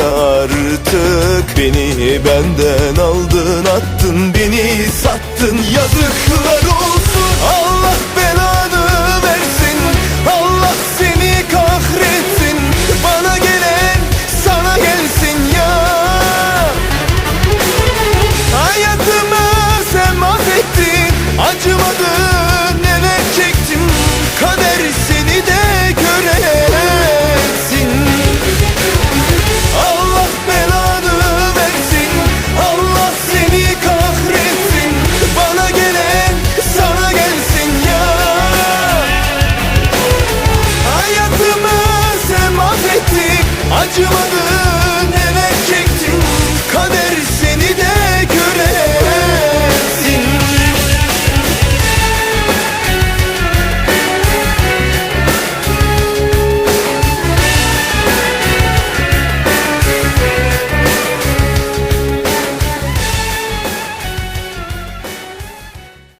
artık Beni benden aldın attın beni sattın. Yazıklar olsun. Allah belanı versin. Allah seni kahretsin. Bana gelen sana gelsin ya. Hayatıma sen mahvettin. Acımadın. acımadı.